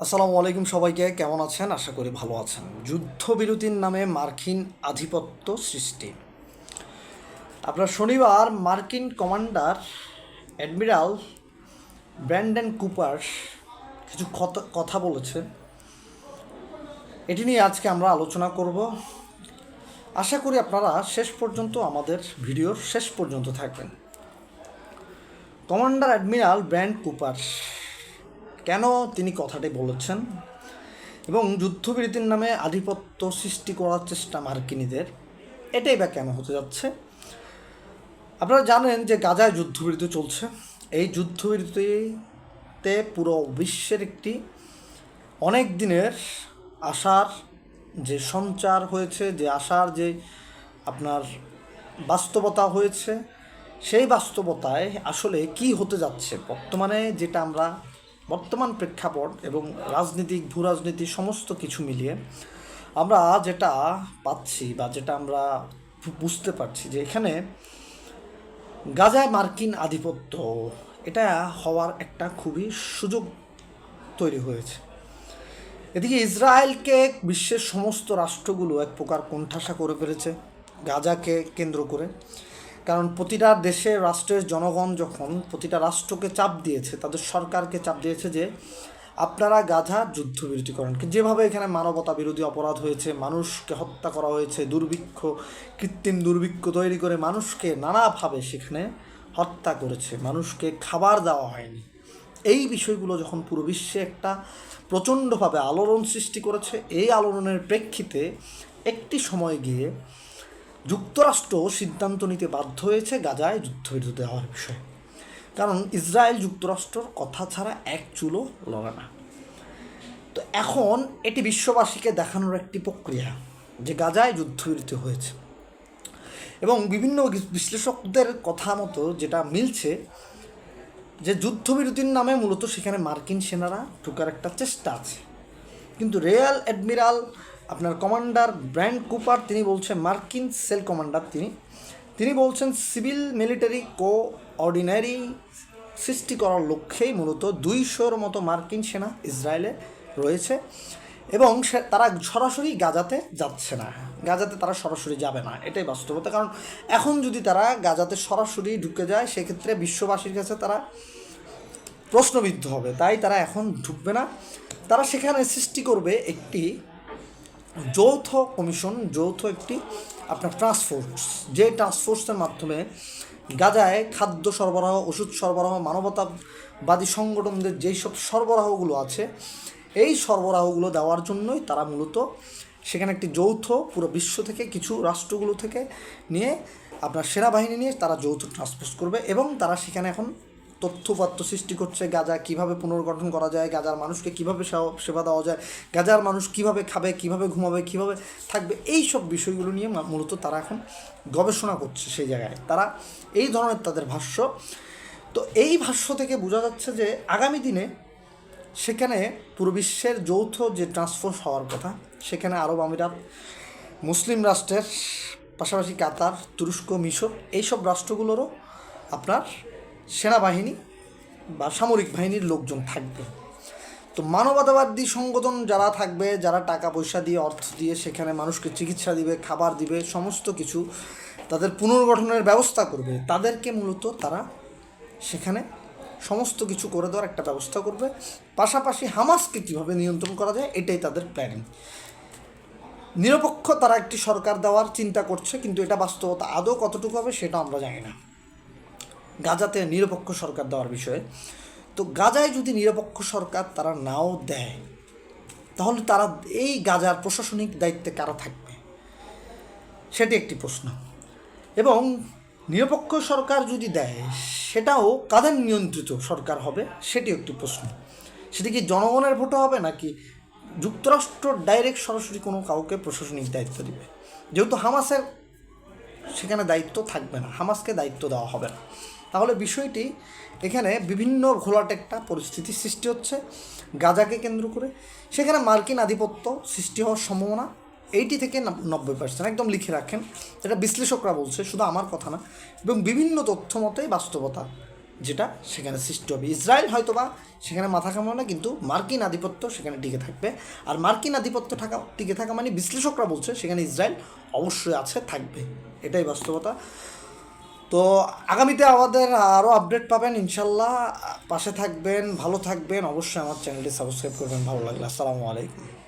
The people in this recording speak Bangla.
আসসালামু আলাইকুম সবাইকে, কেমন আছেন? আশা করি ভালো আছেন। যুদ্ধবিরতির নামে মার্কিন আধিপত্য সৃষ্টি। আপনার শনিবার মার্কিন কমান্ডার অ্যাডমিরাল ব্র্যান্ডন কুপার কিছু কথা- বলেছেন এটি নিয়ে আজকে আমরা আলোচনা করব। আশা করি আপনারা শেষ পর্যন্ত আমাদের ভিডিওর শেষ পর্যন্ত থাকবেন। কমান্ডার অ্যাডমিরাল ব্র্যান্ড কুপার কেন তিনি কথাটি বলেছেন? এবং যুদ্ধবিরতির নামে আধিপত্য সৃষ্টি করার চেষ্টা মার্কিনীদের, এটাই বা কেন হতে যাচ্ছে? আপনারা জানেন যে গাজায় যুদ্ধবিরতি চলছে। এই যুদ্ধবিরতিতে পুরো বিশ্বের একটি অনেক দিনের আশার যে সঞ্চার হয়েছে, যে আশার যে আপনার বাস্তবতা হয়েছে, সেই বাস্তবতায় আসলে কি হতে যাচ্ছে? বর্তমানে যেটা আমরা বর্তমান প্রেক্ষাপট এবং রাজনীতিক ভূ রাজনীতি সমস্ত কিছু মিলিয়ে আমরা যেটা পাচ্ছি বা যেটা আমরা বুঝতে পারছি যে এখানে গাজায় মার্কিন আধিপত্য, এটা হওয়ার একটা খুবই সুযোগ তৈরি হয়েছে। এদিকে ইসরায়েলকে বিশ্বের সমস্ত রাষ্ট্রগুলো এক প্রকার কোণঠাসা করে ফেলেছে, গাজাকে কেন্দ্র করে। কারণ প্রতিটা দেশের রাষ্ট্রের জনগণ যখন প্রতিটা রাষ্ট্রকে চাপ দিয়েছে, তাদের সরকারকে চাপ দিয়েছে যে আপনারা গাজা যুদ্ধবিরতি করেন যেভাবে এখানে মানবতা বিরোধী অপরাধ হয়েছে, মানুষকে হত্যা করা হয়েছে, দুর্ভিক্ষ, কৃত্রিম দুর্ভিক্ষ তৈরি করে মানুষকে নানাভাবে সেখানে হত্যা করেছে, মানুষকে খাবার দেওয়া হয়নি। এই বিষয়গুলো যখন পুরো বিশ্বে একটা প্রচণ্ডভাবে আলোড়ন সৃষ্টি করেছে, এই আলোড়নের প্রেক্ষিতে একটি সময় গিয়ে যুক্তরাষ্ট্র সিদ্ধান্ত নিতে বাধ্য হয়েছে গাজায় যুদ্ধবিরতি দেওয়ার বিষয়ে। কারণ ইসরায়েল যুক্তরাষ্ট্রর কথা ছাড়া এক চুলো লড়ে না। তো এখন এটি বিশ্ববাসীকে দেখানোর একটি প্রক্রিয়া যে গাজায় যুদ্ধবিরতি হয়েছে। এবং বিভিন্ন বিশ্লেষকদের কথা মতো যেটা মিলছে যে যুদ্ধবিরতির নামে মূলত সেখানে মার্কিন সেনারা ঢোকার একটা চেষ্টা আছে। কিন্তু রিয়াল অ্যাডমিরাল আপনার কমান্ডার ব্র্যান্ড কুপার, তিনি বলছেন মার্কিন সেল কমান্ডার তিনি। তিনি বলছেন, সিভিল মিলিটারি কোঅর্ডিনারি সৃষ্টি করার লক্ষ্যেই মূলত দুইশোর মতো মার্কিন সেনা ইসরায়েলে রয়েছে এবং তারা সরাসরি গাজাতে যাচ্ছে না। গাজাতে তারা সরাসরি যাবে না। এটাই বাস্তবতা। কারণ এখন যদি তারা গাজাতে সরাসরি ঢুকে যায়, সেক্ষেত্রে বিশ্ববাসীর কাছে তারা প্রশ্নবিদ্ধ হবে। তাই তারা এখন ঢুকবে না। তারা সেখানে সৃষ্টি করবে একটি যৌথ কমিশন যৌথ একটি আপনার ট্রান্সফোর্স যে ট্রান্সফোর্সের মাধ্যমে গাজায় খাদ্য সরবরাহ, ওষুধ সরবরাহ, মানবতাবাদী সংগঠনদের যেই সব সরবরাহগুলো আছে, এই সরবরাহগুলো দেওয়ার জন্যই তারা মূলত সেখানে একটি যৌথ পুরো বিশ্ব থেকে, কিছু রাষ্ট্রগুলো থেকে নিয়ে আপনার সেনাবাহিনী নিয়ে তারা যৌথ ট্রান্সপোর্ট করবে এবং তারা সেখানে এখন তথ্যপাত্য সৃষ্টি করছে, গাজা কীভাবে পুনর্গঠন করা যায়, গাজার মানুষকে কীভাবে সেবা- দেওয়া যায়, গাজার মানুষ কীভাবে খাবে, কীভাবে ঘুমাবে, কীভাবে থাকবে, এই সব বিষয়গুলো নিয়ে মূলত তারা এখন গবেষণা করছে সেই জায়গায়। তারা এই ধরনের তাদের ভাষ্য। তো এই ভাষ্য থেকে বোঝা যাচ্ছে যে আগামী দিনে সেখানে পুরো বিশ্বের যৌথ যে ট্রান্সফার হওয়ার কথা, সেখানে আরব আমিরাত, মুসলিম রাষ্ট্রের, পাশাপাশি কাতার, তুরস্ক, মিশর, এইসব রাষ্ট্রগুলোরও আপনার সেনাবাহিনী বা সামরিক বাহিনীর লোকজন থাকবে। তো মানবতাবাদী সংগঠন যারা থাকবে, যারা টাকা পয়সা দিয়ে, অর্থ দিয়ে সেখানে মানুষকে চিকিৎসা দিবে, খাবার দিবে, সমস্ত কিছু তাদের পুনর্গঠনের ব্যবস্থা করবে, তাদেরকে মূলত তারা সেখানে সমস্ত কিছু করে দেওয়ার একটা ব্যবস্থা করবে। পাশাপাশি হামাসকে কীভাবে নিয়ন্ত্রণ করা যায়, এটাই তাদের প্ল্যানিং নিরপেক্ষ তারা একটি সরকার দেওয়ার চিন্তা করছে, কিন্তু এটা বাস্তবতা আদৌ কতটুকু হবে সেটা আমরা জানি না। গাজাতে নিরপেক্ষ সরকার দেওয়ার বিষয়ে। তো গাজায় যদি নিরপেক্ষ সরকার তারা নাও দেয়, তাহলে তারা এই গাজার প্রশাসনিক দায়িত্বে কারা থাকবে? সেটি একটি প্রশ্ন। এবং নিরপেক্ষ সরকার যদি দেয়, সেটাও কাদের নিয়ন্ত্রিত সরকার হবে সেটি একটি প্রশ্ন। সেটি কি জনগণের ভোটে হবে, নাকি যুক্তরাষ্ট্র ডাইরেক্ট সরাসরি কোনো কাউকে প্রশাসনিক দায়িত্ব দিবে? যেহেতু হামাসের সেখানে দায়িত্ব থাকবে না, হামাসকে দায়িত্ব দেওয়া হবে না। তাহলে বিষয়টি এখানে বিভিন্ন ঘোলাটে একটা পরিস্থিতির সৃষ্টি হচ্ছে, গাজাকে কেন্দ্র করে। সেখানে মার্কিন আধিপত্য সৃষ্টি হওয়ার সম্ভাবনা এইটি থেকে নব্বই পার্সেন্ট একদম লিখে রাখেন। এটা বিশ্লেষকরা বলছে, শুধু আমার কথা না, এবং বিভিন্ন তথ্য মতেই বাস্তবতা যেটা সেখানে সৃষ্টি হবে। ইসরায়েল হয়তোবা সেখানে মাথা কামানো না, কিন্তু মার্কিন আধিপত্য সেখানে টিকে থাকবে। আর মার্কিন আধিপত্য থাকা, টিকে থাকা মানে বিশ্লেষকরা বলছে সেখানে ইসরায়েল অবশ্যই আছে, থাকবে। এটাই বাস্তবতা। তো আগামীতে আমাদের আরও আপডেট পাবেন, ইনশাল্লাহ। পাশে থাকবেন, ভালো থাকবেন। অবশ্যই আমার চ্যানেলটি সাবস্ক্রাইব করবেন, ভালো লাগলে। আসসালামু আলাইকুম।